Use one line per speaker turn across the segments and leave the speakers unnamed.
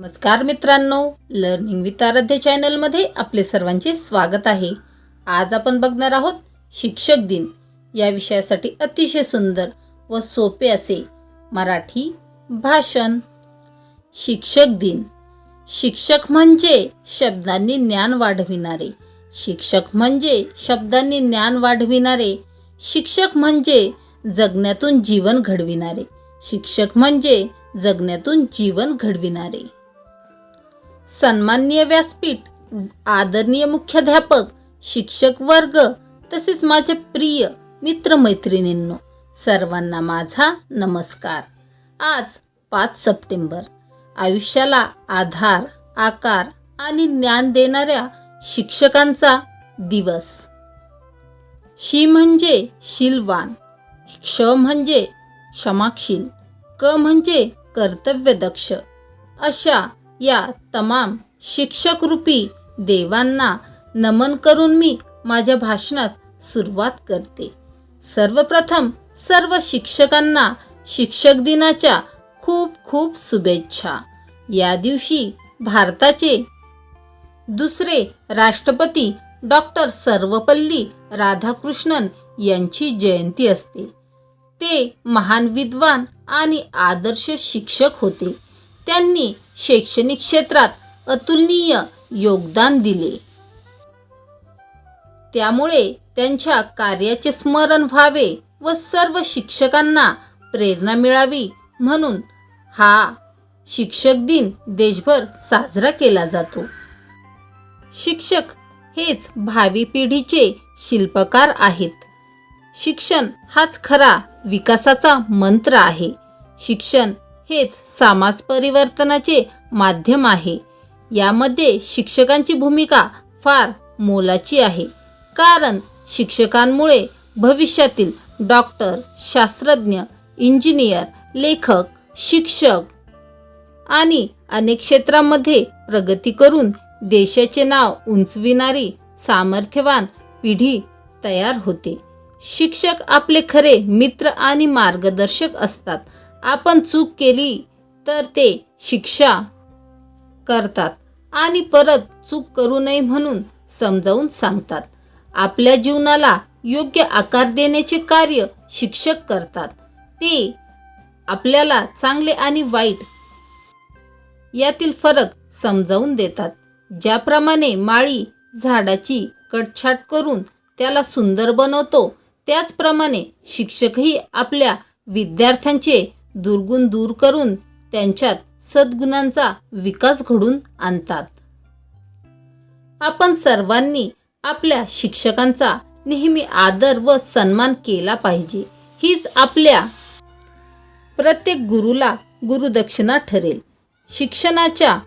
नमस्कार मित्रांनो learning with आराध्य चॅनलमध्ये आपले सर्वांचे स्वागत आहे. आज आपण बघणार आहोत शिक्षक दिन. या विषयासाठी अतिशय सुंदर व सोपे असे मराठी भाषण. शिक्षक दिन. शिक्षक म्हणजे शब्दांनी ज्ञान वाढविणारे. शिक्षक म्हणजे शब्दांनी ज्ञान वाढविणारे. शिक्षक म्हणजे जगण्यातून जीवन घडविणारे. शिक्षक म्हणजे जगण्यातून जीवन घडविणारे. सन्माननीय व्यासपीठ आदरणीय मुख्याध्यापक शिक्षक वर्ग तसेच माझे प्रिय मित्रमैत्रिणींनो सर्वांना माझा नमस्कार. आज पाच सप्टेंबर. आयुष्याला आधार आकार आणि ज्ञान देणाऱ्या शिक्षकांचा दिवस. शी म्हणजे शीलवान क्ष म्हणजे क्षमाशील क म्हणजे कर्तव्यदक्ष अशा या तमाम शिक्षकरूपी देवांना नमन करून मी माझ्या भाषणास सुरुवात करते. सर्वप्रथम सर्व शिक्षकांना शिक्षक दिनाच्या खूप खूप शुभेच्छा. या दिवशी भारताचे दुसरे राष्ट्रपती डॉक्टर सर्वपल्ली राधाकृष्णन यांची जयंती असते. ते महान विद्वान आणि आदर्श शिक्षक होते. त्यांनी शैक्षणिक क्षेत्रात अतुलनीय योगदान दिले. त्यामुळे त्यांच्या कार्याचे स्मरण व्हावे व सर्व शिक्षकांना प्रेरणा मिळावी म्हणून हा शिक्षक दिन देशभर साजरा केला जातो. शिक्षक हेच भावी पिढीचे शिल्पकार आहेत. शिक्षण हाच खरा विकासाचा मंत्र आहे. शिक्षण हेच समाज परिवर्तनाचे माध्यम आहे. यामध्ये शिक्षकांची भूमिका फार मोलाची आहे. कारण शिक्षकांमुळे भविष्यातील डॉक्टर शास्त्रज्ञ इंजिनियर लेखक शिक्षक आणि अनेक क्षेत्रांमध्ये प्रगती करून देशाचे नाव उंचविणारी सामर्थ्यवान पिढी तयार होते. शिक्षक आपले खरे मित्र आणि मार्गदर्शक असतात. आपण चूक केली तर ते शिक्षा करतात आणि परत चूक करू नये म्हणून समजावून सांगतात. आपल्या जीवनाला योग्य आकार देण्याचे कार्य शिक्षक करतात. ते आपल्याला चांगले आणि वाईट यातील फरक समजावून देतात. ज्याप्रमाणे माळी झाडाची कटछाट करून त्याला सुंदर बनवतो त्याचप्रमाणे शिक्षकही आपल्या विद्यार्थ्यांचे दुर्गुण दूर करून त्यांच्यात सद्गुणांचा विकास घडून आणतात. आपण सर्वांनी आपल्या शिक्षकांचा नेहमी आदर व सन्मान केला पाहिजे. हीच आपल्या प्रत्येक गुरुला गुरुदक्षिणा ठरेल. शिक्षणाच्या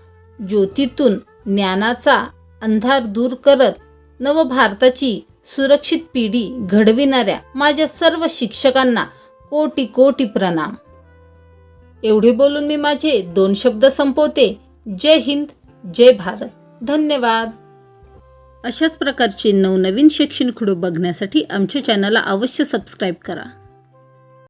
ज्योतीतून ज्ञानाचा अंधार दूर करत नवभारताची सुरक्षित पिढी घडविणाऱ्या माझ्या सर्व शिक्षकांना कोटी कोटी प्रणाम. एवढे बोलून मी माझे दोन शब्द संपवते. जय हिंद जय भारत. धन्यवाद. अशाच प्रकारचे नवनवीन शैक्षणिक खुडू बघण्यासाठी आमच्या चॅनलला अवश्य सबस्क्राईब करा.